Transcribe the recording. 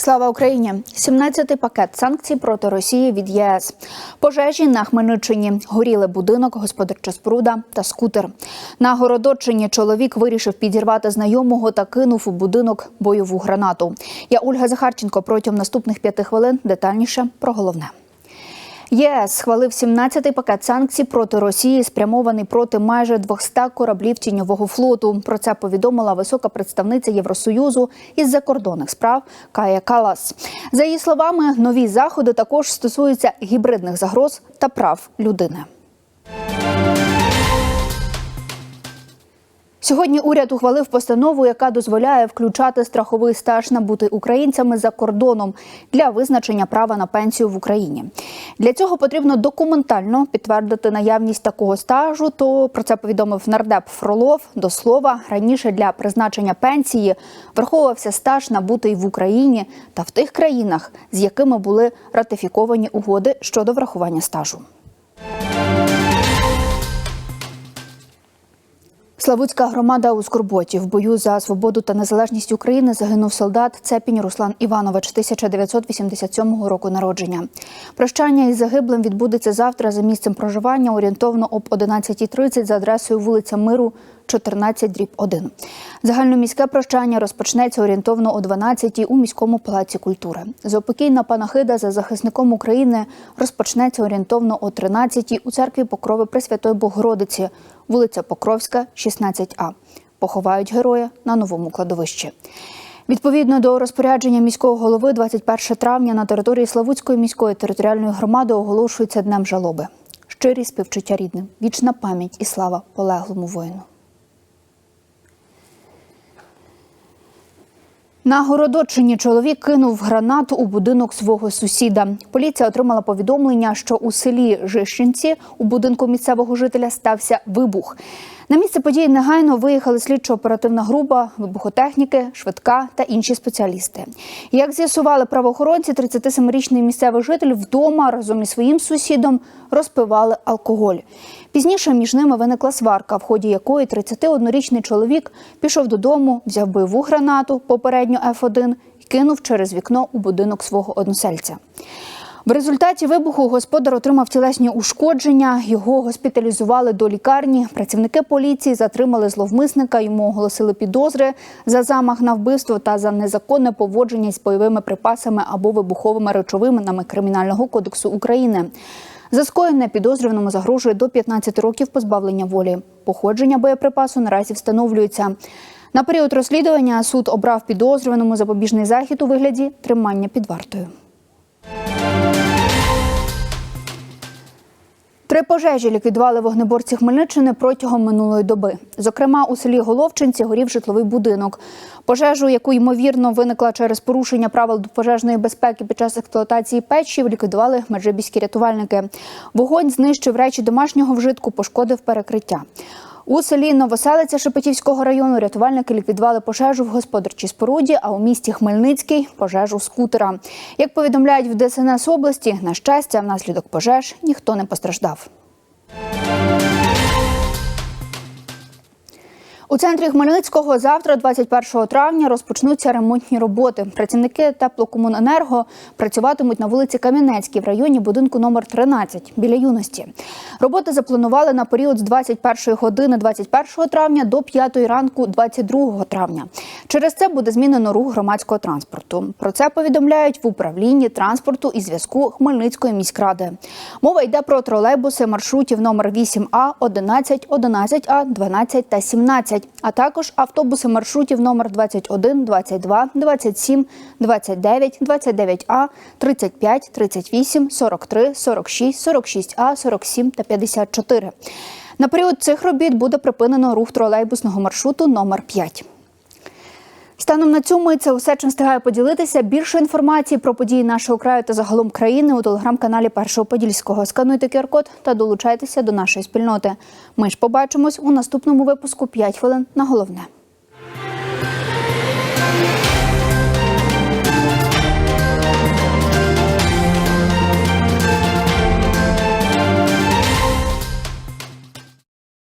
Слава Україні! 17-й пакет санкцій проти Росії від ЄС. Пожежі на Хмельниччині. Горіли будинок, господарча споруда та скутер. На Городоччині чоловік вирішив підірвати знайомого та кинув у будинок бойову гранату. Я Ольга Захарченко протягом наступних п'яти хвилин детальніше про головне. ЄС схвалив 17-й пакет санкцій проти Росії, спрямований проти майже 200 кораблів тіньового флоту. Про це повідомила висока представниця Євросоюзу із закордонних справ Кая Калас. За її словами, нові заходи також стосуються гібридних загроз та прав людини. Сьогодні уряд ухвалив постанову, яка дозволяє включати страховий стаж набутий українцями за кордоном для визначення права на пенсію в Україні. Для цього потрібно документально підтвердити наявність такого стажу. То про це повідомив нардеп Фролов. До слова, раніше для призначення пенсії враховувався стаж набутий в Україні та в тих країнах, з якими були ратифіковані угоди щодо врахування стажу. Славутська громада у Скорботі в бою за свободу та незалежність України загинув солдат Цепінь Руслан Іванович 1987 року народження. Прощання із загиблим відбудеться завтра за місцем проживання орієнтовно об 11.30 за адресою вулиця Миру. 14 дріб 1. Загальноміське прощання розпочнеться орієнтовно о 12 у міському палаці культури. Заопокійна панахида за захисником України розпочнеться орієнтовно о 13 у церкві Покрови Пресвятої Богородиці, вулиця Покровська, 16А. Поховають героя на новому кладовищі. Відповідно до розпорядження міського голови, 21 травня на території Славутської міської територіальної громади оголошується днем жалоби. Щирі співчуття рідним, вічна пам'ять і слава полеглому воїну. На Городоччині чоловік кинув гранату у будинок свого сусіда. Поліція отримала повідомлення, що у селі Жищенці у будинку місцевого жителя стався вибух. На місце події негайно виїхали слідчо-оперативна група, вибухотехніки, швидка та інші спеціалісти. Як з'ясували правоохоронці, 37-річний місцевий житель вдома разом із своїм сусідом розпивали алкоголь. Пізніше між ними виникла сварка, в ході якої 31-річний чоловік пішов додому, взяв бойову гранату, попередньо Ф1 і кинув через вікно у будинок свого односельця. В результаті вибуху господар отримав тілесні ушкодження. Його госпіталізували до лікарні. Працівники поліції затримали зловмисника. Йому оголосили підозри за замах на вбивство та за незаконне поводження з бойовими припасами або вибуховими речовинами Кримінального кодексу України. За скоєне підозрюваному загрожує до 15 років позбавлення волі. Походження боєприпасу наразі встановлюється. На період розслідування суд обрав підозрюваному запобіжний захід у вигляді тримання під вартою. Три пожежі ліквідували вогнеборці Хмельниччини протягом минулої доби. Зокрема, у селі Головчинці горів житловий будинок. Пожежу, яку ймовірно виникла через порушення правил пожежної безпеки під час експлуатації печі, ліквідували меджибіські рятувальники. Вогонь знищив речі домашнього вжитку, пошкодив перекриття. У селі Новоселиця Шепетівського району рятувальники ліквідували пожежу в господарчій споруді, а у місті Хмельницький пожежу скутера. Як повідомляють в ДСНС області, на щастя, внаслідок пожеж ніхто не постраждав. У центрі Хмельницького завтра, 21 травня, розпочнуться ремонтні роботи. Працівники теплокомуненерго працюватимуть на вулиці Кам'янецькій в районі будинку номер 13 біля юності. Роботи запланували на період з 21 години 21 травня до 5 ранку 22 травня. Через це буде змінено рух громадського транспорту. Про це повідомляють в управлінні транспорту і зв'язку Хмельницької міськради. Мова йде про тролейбуси маршрутів номер 8А, 11, 11А, 12 та 17 а також автобуси маршрутів номер 21, 22, 27, 29, 29А, 35, 38, 43, 46, 46А, 47 та 54. На період цих робіт буде припинено рух тролейбусного маршруту номер 5. Станом на цьому це усе чим встигаю поділитися. Більше інформації про події нашого краю та загалом країни у телеграм-каналі Першого Подільського. Скануйте QR-код та долучайтеся до нашої спільноти. Ми ж побачимось у наступному випуску «5 хвилин на головне.